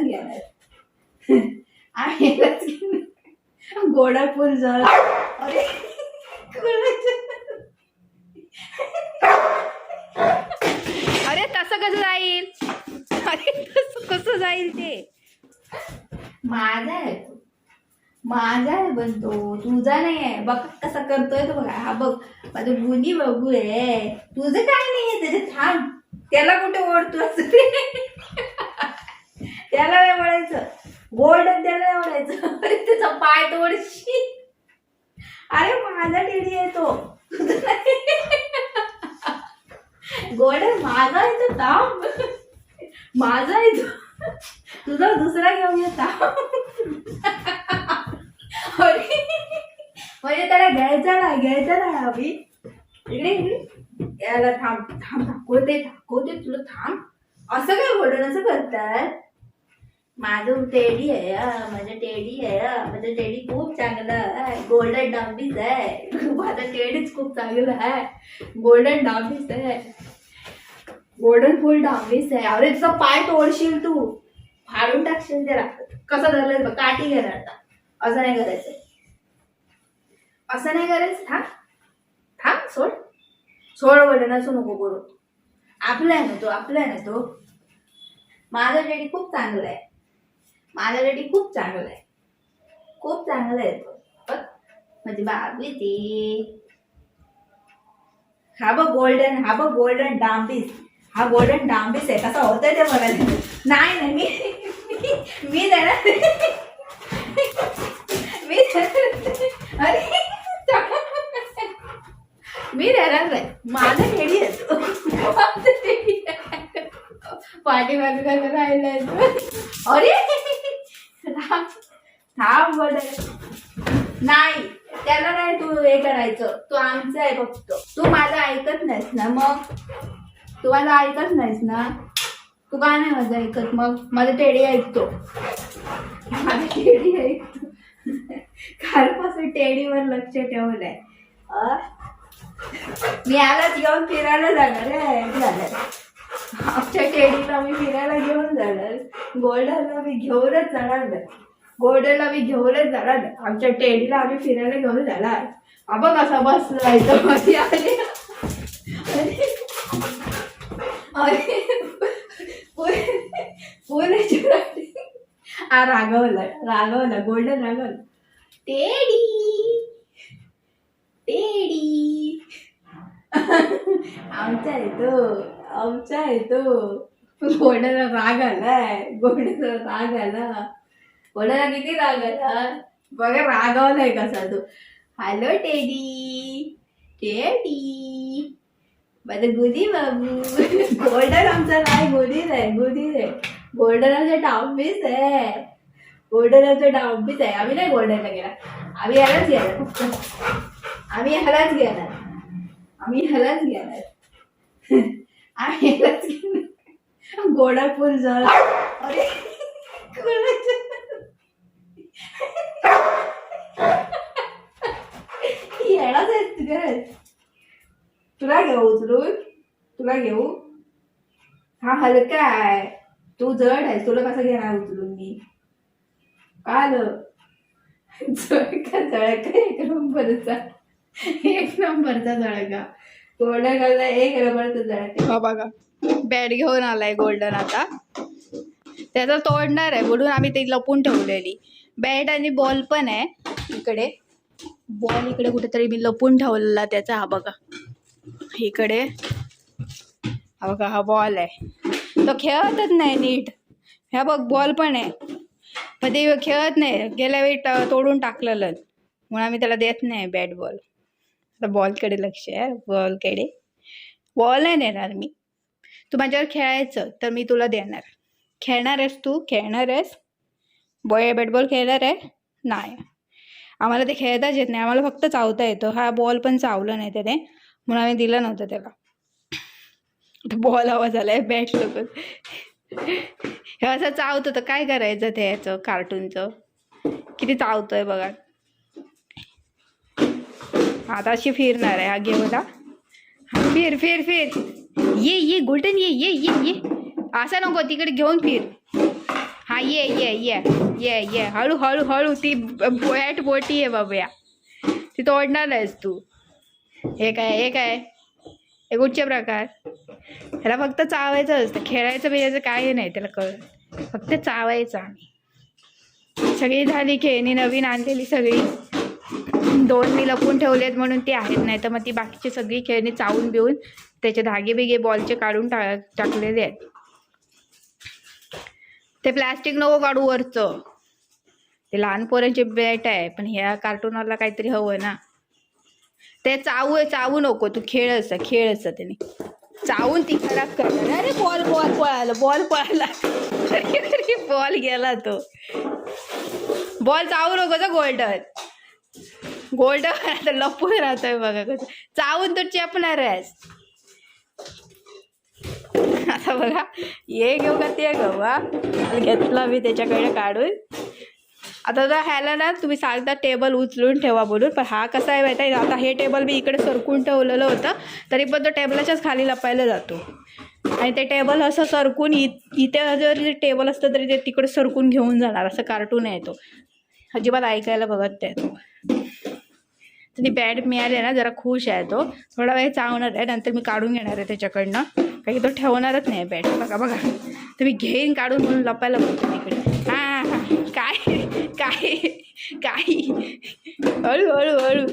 घेणार. गोडापूर जळ अरे? अरे तसं कसं जाईल? अरे तसं कसं जाईल ते? माझा आहे. तो माझा आहे पण तो. तुझा नाही आहे. बघ कसा करतोय तो बघा. हा बघ. माझं गुन्ही बघू आहे. तुझं काय नाही आहे. त्याच्यात थांब. त्याला कुठे ओढतो त्याला नाही म्हणायचं गोल्डन त्याला नाही म्हणायचं अरे त्याचा पाय तोडशी अरे माझा टेडी आहे तो. गोल्डन माझा आहे तो थांब. माझा आहे तो. तुझा दुसरा घेऊन येत अरे. म्हणजे त्याला घ्यायचा ना घ्यायचा ना अभि इकडे याला थांब थांब दाखवते दाखवते तुला थांब. असं काय गोल्डन असं करतात माझं टेडी आहे माझं टेडी आहे माझं टेडी खूप चांगलं आहे गोल्डन डांबीच आहे माझं टेडीच खूप चांगलं आहे गोल्डन डांबीच आहे गोल्डन फुल डांबीच आहे अरे तुझा पाय तोडशील तू फाडून टाकशील त्याला कसं धरलं बघ काठी घेणार आता असं नाही करायचं असं नाही करायचं थांब थांब सोड सोड वडन असू नको करू आपला आहे ना तो आपला आहे ना तो माझा टेडी खूप चांगला आहे. माझा डॅडी खूप चांगला आहे. खूप चांगला आहे तो. बघ म्हणजे बाबली ती. हा बघ गोल्डन हा बघ गोल्डन डांबीस. हा गोल्डन डांबीस आहे. कसा होतंय ते बघायला नाही नाही मी मी- मी देणार मी अरे मी देणार नाही. माझा खेडी आहे तो. माझा खेडी आहे. पाठीमागे तो. अरे! थांब थांब बरं. नाही त्याला नाही तू हे करायचं. तू आमचं आहे फक्त. तू माझं ऐकत नाहीस ना मग? तू माझं ऐकत नाहीस ना? तू का नाही माझं ऐकत मग? माझं टेडी ऐकतो. माझं टेडी ऐकतो. कालपासून टेडीवर लक्ष ठेवलंय. मी आलाच येऊन फिरायला जाणार आहे. झालं. आमच्या टेडीला आम्ही फिरायला घेऊन जाणार. गोल्डनला मी घेऊनच जाणार नाही. गोल्डनला मी घेऊनच जाणार नाही. आमच्या टेडीला आम्ही फिरायला घेऊन जाणार. आपण कसा बसला इथं मध्ये आले अरे अरे पुणे हा रागवला. रागवला. गोल्डन रागवलं. टेडी! टेडी! आमचा आहे आमच्या आमचा आहे राग आलाय गोड्याला राग आला. गोड्याला किती राग आला? बघा रागावलाय कसा तो. हॅलो टेडी टेडी माझं गुदी बाबू. गोल्डन आमचा नाही गुदीच आहे गुदीच आहे गोल्डन आमचा डांबीच आहे. गोल्डन आमचा डांबीच आहे. आम्ही नाही गोल्डनला गेला. आम्ही यालाच गेला. फक्त आम्ही ह्यालाच गेला. आम्ही ह्यालाच गेला. आम्ही गोडा फुल गोडापूर जळ. अरे येणार आहेत आहे तुला घेऊ उचलून? तुला घेऊ? हा हलका आहे. तू जड आहे तुला कसं घेणार उचलून मी? काल जळका जळका. एक नंबरचा. एक नंबरचा जळका. गोल्डन एक हा बघा. बॅट घेऊन आलाय गोल्डन आता. त्याचा तोडणार आहे. म्हणून आम्ही ती लपून ठेवलेली. बॅट आणि बॉल पण आहे इकडे. बॉल इकडे कुठेतरी मी लपून ठेवलेला त्याचा. हा बघा. इकडे. हा बघा हा बॉल आहे. तो खेळतच नाही नीट. ह्या बघ बॉल पण आहे. पण ते खेळत नाही. गेल्या वेळी तोडून टाकलेलं. म्हणून आम्ही त्याला देत नाही बॅट बॉल. आता बॉलकडे लक्ष आहे बॉलकडे. बॉल नाही देणार मी. तू माझ्यावर खेळायचं तर मी तुला देणार. खेळणार आहेस तू खेळणार आहेस. बॉय बॅट बॉल खेळणार आहे? नाही. आम्हाला ते खेळताच येत नाही. आम्हाला फक्त चावता येतो. हा बॉल पण चावलं नाही त्याने. म्हणून आम्ही दिलं नव्हतं त्याला. बॉल आवा झाला आहे बॅट लोक. हे असं चावतं तर काय करायचं ते कार्टूनचं किती चावतोय बघा. आता अशी फिरणार आहे हा घेऊला हा फिर फिर फिर. ये ये गोल्डन ये ये ये ये. असं नको तिकडे घेऊन फिर. हा ये ये ये ये ये. हळू हळू हळू ती बॅट बोटी आहे बाबया. ती तोडणार आहेस तू. हे काय हे काय? हे कुठचे प्रकार? ह्याला फक्त चावायचं असतं. खेळायचं बिळायचं काय नाही त्याला कळत फक्त चावायचं आम्ही. सगळी झाली खेळणी नवीन आणलेली सगळी. दोन मी लपून ठेवलेत म्हणून ती आहेत नाही तर मग ती बाकीची सगळी खेळणी चावून बिवून त्याचे धागे बिगे बॉलचे काढून टा टाकलेले आहेत. ते प्लॅस्टिक नको काढू वरचं. ते लहान पोरांचे बॅट आहे पण ह्या कार्टूनला काहीतरी हवं ना. ते चावू चावू नको तू खेळ असं खेळ असं त्याने. चावून ती खराब करणार. अरे बॉल बॉल पळाला बॉल पळाला. बॉल गेला तो. बॉल चावू नको गोल्डन. गोल्ड आता लपून राहतोय बघा कसं. चावून तो चेपणार आहेस आता बघा ये घेऊ का ते घेऊ हा घेतला मी त्याच्याकडे काढून. आता जर ह्याला ना तुम्ही सांगता टेबल उचलून ठेवा बोलून पण हा कसा आहे माहिती आहे आता हे टेबल मी इकडे सरकून ठेवलेलं होतं तरी पण तो टेबलाच्याच खाली लपायला जातो. आणि ते टेबल असं सरकून इ इथे जर टेबल असतं तरी ते तिकडे सरकून घेऊन जाणार असं कार्टून आहे तो. अजिबात ऐकायला बघत नाही तो. तर बॅट मिळाले ना जरा खुश आहे तो. थोडा वेळ चावणार आहे नंतर मी काढून घेणार आहे त्याच्याकडनं. काही तो ठेवणारच नाही बॅट बघा बघा. तर मी घेईन काढून म्हणून लपायला बघतो तिकडे हां हां काय काय काय? हळू हळू हळू.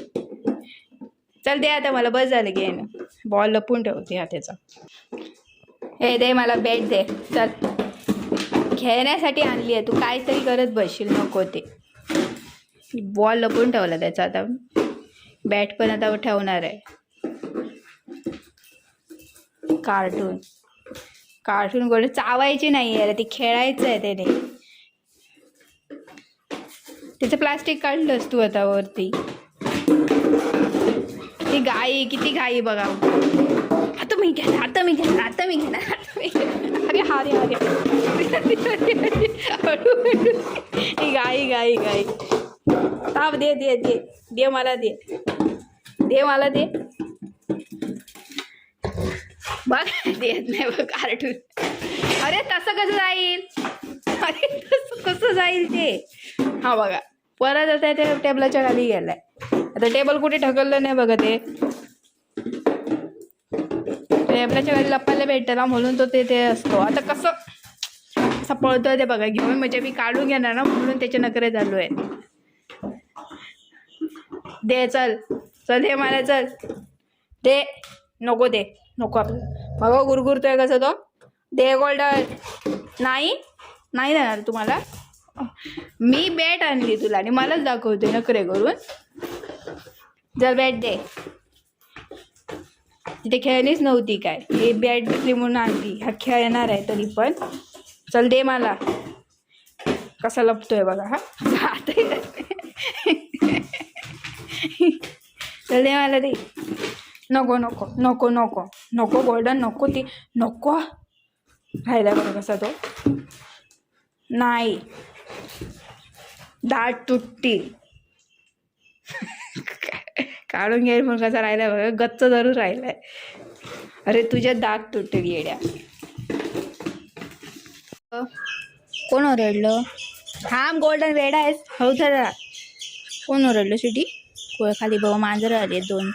चल दे आता मला बस झालं घेईन. बॉल लपून ठेवते त्याचा. हे दे मला बॅट दे. चल. खेळण्यासाठी आणली आहे. तू काहीतरी करत बसशील नको ते. बॉल लपून ठेवला त्याचा आता. बॅट पण आता ठेवणार आहे. कार्टून. कार्टून गोड चावायची नाही आहे ती खेळायचं आहे त्याने. त्याचं प्लास्टिक काढलंस तू आता वरती. ती गाई किती गाई बघा. आता मी घेणार आता मी घेणार आता मी घेणार आता मी घेणार. अरे हा अरे ती गाई गाई गाई. ताप दे दे दे. दे मला दे. दे मला दे बघ देत नाही बघ कार्टून. अरे तसं कसं जाईल? अरे तसं कसं जाईल ते? हा बघा. परत आता ते टेबलाच्या खाली गेलाय. आता टेबल कुठे ढकललं नाही बघा ते. टेबलाच्या खाली लपायला भेटतं ना म्हणून तो ते ते असतो. आता कसं असं पळतोय ते बघा. घेऊन म्हणजे मी काढून घेणार ना म्हणून त्याचे नकरे चालू आहे दे चल. चल दे मला चल. दे. नको दे. नको आपलं. बघा गुरगुरतोय कसं तो? दे गोल्डन. नाही? नाही देणार तुम्हाला? मी बॅट आणली तुला आणि मलाच दाखवते नखरे करून. जर बॅट दे. तिथे खेळलीच नव्हती काय. हे बॅट भेटली म्हणून आणली. हा खेळणार आहे तरी पण. चल दे मला. कसा लपतोय बघा हा जातोय चल दे मला दे नको नको नको नको नको गोल्डन नको ती नको राहिला बरं कसा तो नाही दाट तुटतील काढून घ्यायला म्हणून कसा राहिला बघा गच्च धरून राहिलाय अरे तुझ्या दात तुटतील येड्या कोण ओरडलं हा गोल्डन वेडा आहेस हळू झाला कोण ओरडलं शिटी खाली बघ मांजरं आले दोन.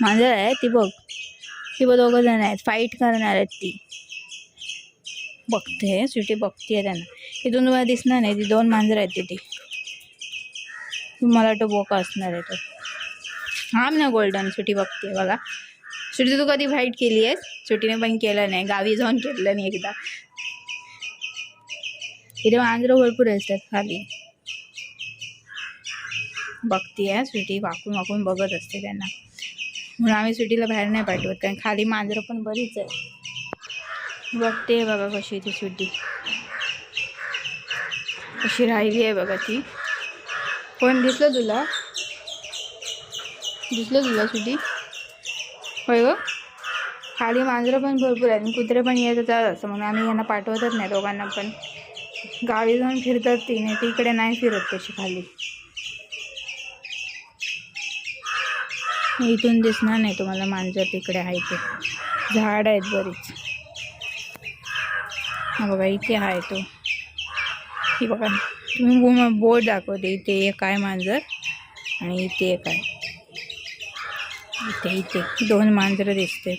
मांजर आहे ती बघ. ती बघ दोघं जण आहेत फाईट करणार आहेत ती. बघते सुटी बघते त्यांना. तिथून तुम्हाला दिसणार नाही ती दोन मांजर आहेत तिथे. मला तो बोका असणार आहे तो. हां ना गोल्डन सुटी बघते बघा. सुटी तू कधी फाईट केली आहेस? सुटीने पण केलं नाही गावी जाऊन केलं नाही एकदा. इथे मांजरं भरपूर असतात खाली. बघते आहे स्वीटी वाकून वाकून बघत असते त्यांना. म्हणून आम्ही स्वीटीला बाहेर नाही पाठवत कारण खाली मांजरं पण बरीच आहे बघते बघा कशी ती स्वीटी. कशी राहिली आहे बघा ती. कोण दिसलं तुला? दिसलं तुला स्वीटी? होय ग? खाली मांजरं पण भरपूर आहेत आणि कुत्रे पण येत जात असं म्हणून आम्ही यांना पाठवतच नाही दोघांना पण. गावी जाऊन फिरतात ती नाही ती इकडे नाही फिरत तशी खाली. इथून दिसणार नाही तुम्हाला मांजर तिकडे आहे ते. झाड आहेत बरीच. हा बघा इथे आहे तो. ही बघा तुम्ही बोर्ड दाखवते इथे एक आहे मांजर आणि इथे एक आहे. इथे इथे दोन मांजरं दिसते